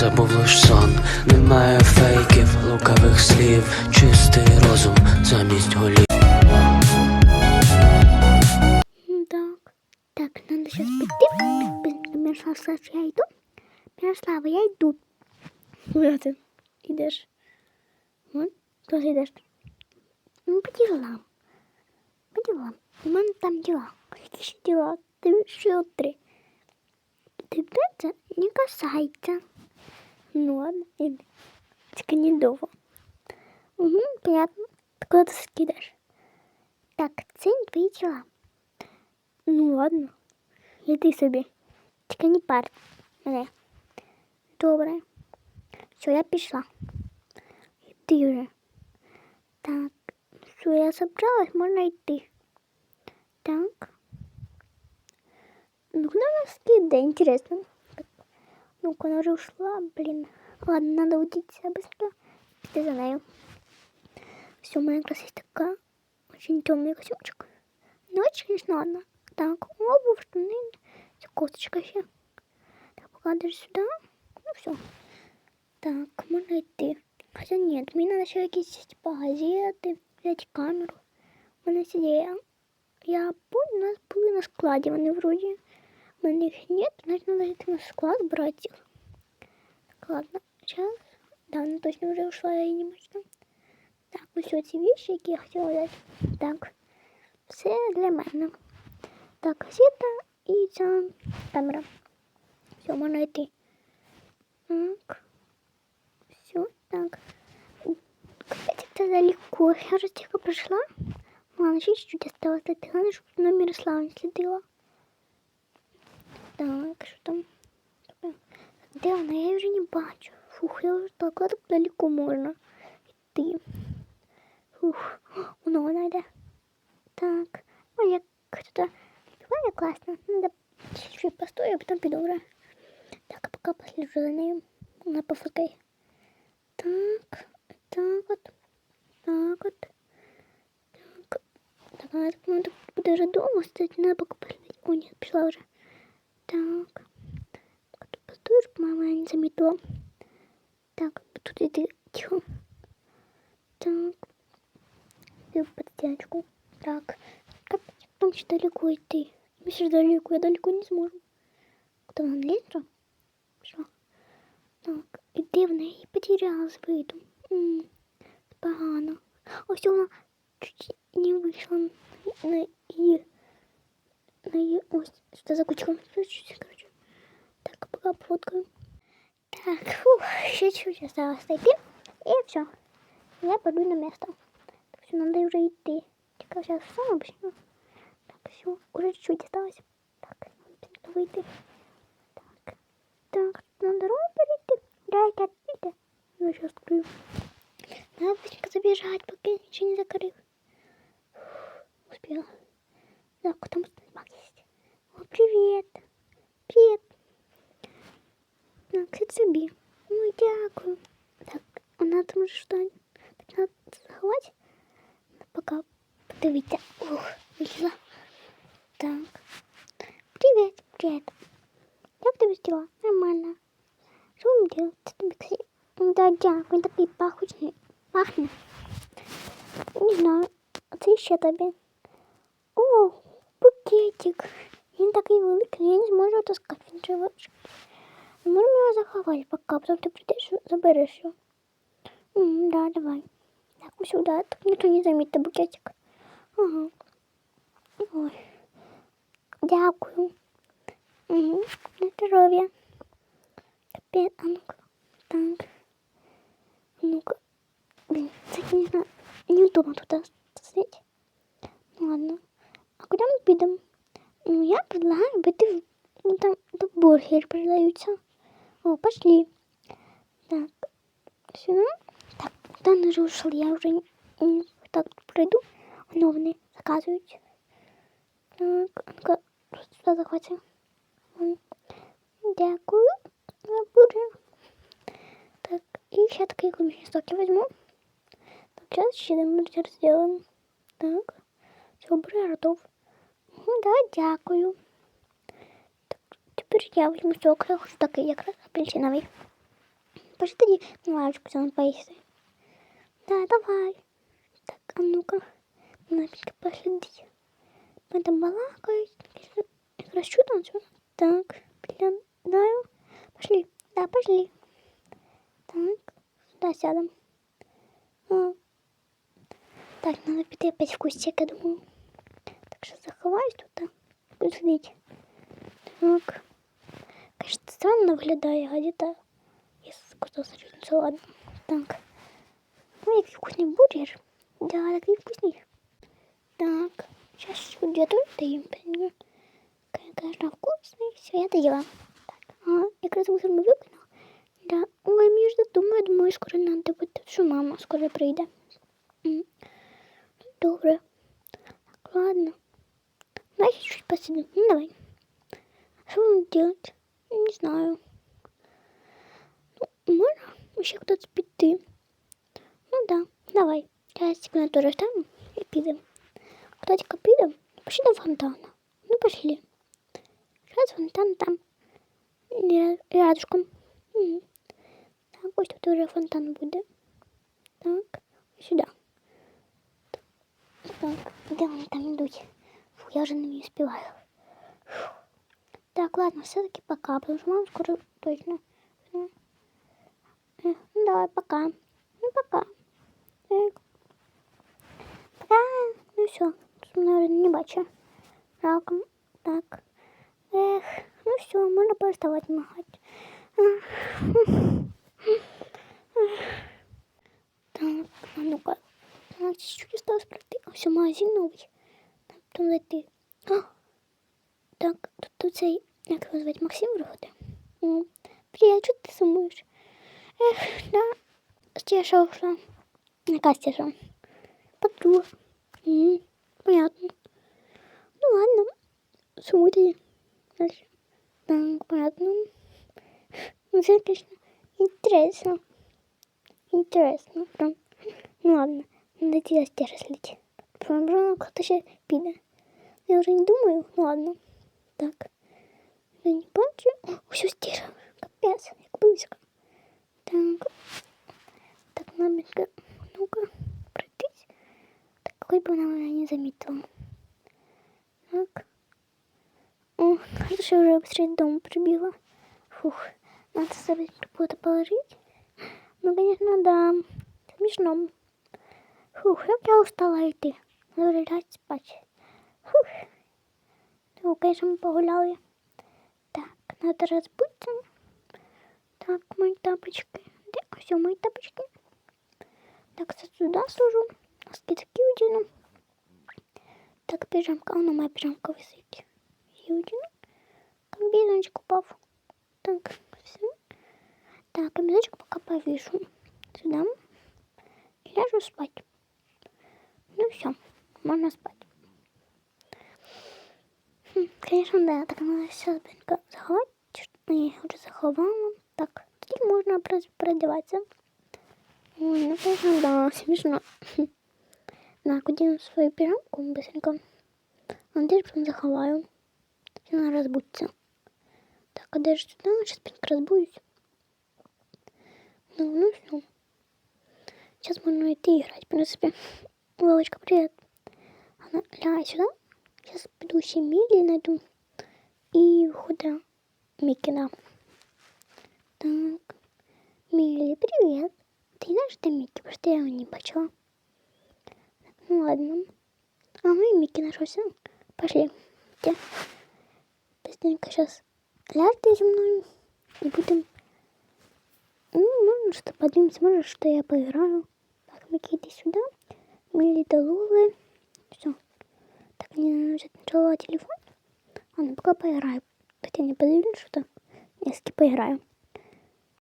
прокидаєшся, це був лиш сон. Немає фейків, лукавих слів, чистий розум замість голів. М, Так, так, надо сейчас пойти. Блин, Мирослав, Саша, я иду. Мирослава, я иду. Куда ты идешь? Вот, тоже идешь. Ну, по делам. По делам. У мене там дела. Какие ще дела? Ты еще три. Тебя это не касается. Ну ладно, иди. Только недолго. Угу, понятно. Ты куда ты скидаешь? Так, це не твої дела. Ну ладно, іди собі. Тільки не пар мене. Добре. Все, я пішла. Іди вже. Так, все, я собралась, можна йти. Так. Ну, куда она скида, интересно. Так, Ну-ка, она уже ушла, блин. Ладно, надо удиться быстро. Иди за нею. Все, у меня как раз есть такая очень темный костюмчик. Ночь, конечно, ладно. Так, обувь, штаны, всё, кофточка еще. Так, пока даже сюда. Ну все. Так, можно идти. Хотя нет, мне надо еще какие-то типа газеты, взять камеру. У мене есть идея. Я помню, у нас были на складе, вони вроде. У мене их нет, значит надо идти на склад брать их. Так, ладно, сейчас. Да, она точно уже ушла, я її не бачила. Так, ось ці вещи, які я хотіла взяти. Так, все для мене. Так, кассета і ця камера. Все, можна йти. Так. Все, так. Кстати, это далеко. Я уже тихо прошла. Ладно, еще чуть-чуть осталось. Ты главное, чтобы на Мирослава не следила. Так, что там? Де вона? Я її вже не бачу. Фух, я вже так, так далеко можна йти. Фух, воно вона йде. Так. Ой, як тут буває класно. Надо чуть-чуть постою, а потом піду вже. Так, а пока послежу за нею. Вона пофоткає. Так, так от. Так от. Так. Так, вона так надо буде вже дома стояти, надо пока послежу. О, ні, пішла вже. Так. Так, тут постою, щоб мама не замітила. Так, тут іди. Тихо. Так. Иду под стеночку. Так. Как там еще далеко идти? Мы сейчас далеко, я далеко не сможу. Кто нам лезть? Что? Так, іди в неї потерялась виду. М, Погано. Ось вона чуть не вийшла на її. Її ось. Що за кучком? Чуть-чуть, короче. Так, пока фоткаю. Так, фух, ще чуть осталось дойти. И все. Я пойду на место. Так все, надо уже идти. Тихо, сейчас сам обычно. Так, все, уже чуть-чуть осталось. Так, надо выйти. Так, так, на дорогу перейти. Дайте открыть. Я сейчас открою. Надо быстренько забежать, пока ничего не закрыл. Фух, Успела. Так, там знак есть. О, привет. Привет. Так, це собі. Ой, дякую. Так, вона там же що? Так, треба заховати. Пока подивіться. Ух, вийшла. Так. Привіт, привіт. Як тобі діла? Нормально. Що вам делать? Це тобі кстати, Да, дякую, він такий пахучий. Пахне. Не знаю. А це ще тобі. О, букетик. Він такий великий, я не зможу таскати. Він же важкий. Можем его заховать пока, потом ты придешь, заберешь его. М, да, давай. Так, ну сюда, так никто не заметит букетик. Ага. Ой. Дякую. Угу. На здоровье. Капец, а ну-ка. Так. А Ну-ка. Блин, так не знаю. Неудобно туда стоять. Ну ладно. А куда мы підемо? Ну, я предлагаю в... Ну, там, там бургер продаются. О, пошли. Так, сюда. Так, куда они же ушли? Я уже так пройду. Вони заказують. Так, а ну-ка, просто сюди захватимо. М, Дякую за бургер. Так, и ще такие клубничные соки возьму. Так, сейчас еще бургер сделаем. Так, все, бургер готов. Мгм, Да, дякую. Так, тепер я візьму сок, хочу такий якраз апельсиновий. Пошли тоді на лавочку сам поїсти. Да, давай. Так, а ну-ка. Нафиг посиди. Мы там балакают. Якраз чудо отсюда. Так, глядаю. Пошли. Да, пошли. Так, сюда сядем. Так, надо піти опять в кустик, я думаю. Так що заховаюсь тут. а, Буду сидіти. Так. Конечно, странно виглядає, а где-то я сказал, что ладно. Так. Ну, какой вкусный бургер. Да, такой вкусный. Так, сейчас где-то доим. Конечно, вкусный. Все, я доела. Так, ага, якраз мусор ми виконав. Да. Ой, мені ж думаю, думаю, скоро надо буде, що мама скоро прийде. М. Добре. Давай чуть посидим. Ну, давай. Что будем делать? Не знаю. Ну, можно еще кто-то піти? Ну да, давай. Сейчас температуру ставим и підем. Кстати, підем, пошли до фонтана. Ну, пошли. Сейчас фонтан там. Ря- Рядышком. Мгм. Так, ось тут уже фонтан буде. Так, сюда. Так, де вони там йдуть? Я вже не. Фу. Так, ладно, все-таки пока, потому что мама скоро точно. Э, Ну, давай, пока. Ну, пока. Э, Пока. Ну, все. Наверное, не бачу. Раком. Так. Эх, ну все, можно переставать махать. Так, а ну-ка. Так, чуть-чуть осталось пройти. А все, магазин новый. Так, там зайти. А, так, тут, тут цей, як його звати, Максим виходить. О, Привіт, що ти сумуєш? Ех, да. Стеша ушла. Яка стеша? Подруга. М, понятно. Ну ладно. Сумуй тоді. Дальше. Так, понятно. Ну, це, конечно, интересно. Интересно. Прям. Ну ладно, надо тебя стеша слить. Прям кто-то ще піде. Я уже не думаю. Ну ладно. Так. Я не бачу. О, все стіра. Капець, як близько. Так. Так, мамінка. Ну-ка, пройтись. Так, хоч би вона мене не замітила. Так. О, хорошо, що я вже быстрее дому прибігла. Фух, надо себе куда-то положить. Ну, конечно, да. Смешно. Фух, як я устала йти. Надо лягать спать. Фух. Ну, мы погуляли. Так, надо разбудиться. Так, мои тапочки. Где? Все, мои тапочки. Так, сюда сложу. Носки такие одену. Так, пижамка. Она моя пижамка висит. И одену. Комбиночек упав. Так, все. Так, комбиночку пока повешу. Сюда. Ляжу спать. Ну все, можно спать. Хм, Конечно, да, так все быстренько заховать. Ну, я уже заховала. Так, теперь можно продеваться. Ой, ну, конечно, да, смешно. Так, одену свою пижамку быстренько. А здесь потом заховаю. Сейчас она разбудится. Так, а даже сюда, сейчас быстренько разбудюсь. Ну, ну все. Сейчас можно идти играть, в принципе. Вовочка, привет. Лягай сюда. Сейчас пойду еще Милли найду. И куда? Микина. Так. Милли, привет. Ты знаешь, что Микки? Потому что я его не. Так, ну ладно. А мы Микки нашелся. Пошли. Где? Быстренько сейчас ляжьте со мной. И будем... Ну, можно что поднимемся, может, что я поиграю. Так, Микки, иди сюда. Милли до Лулы. Так, мне взять сначала телефон. А ну пока поиграю. Хотя не подивлюсь, что-то. Я с поиграю.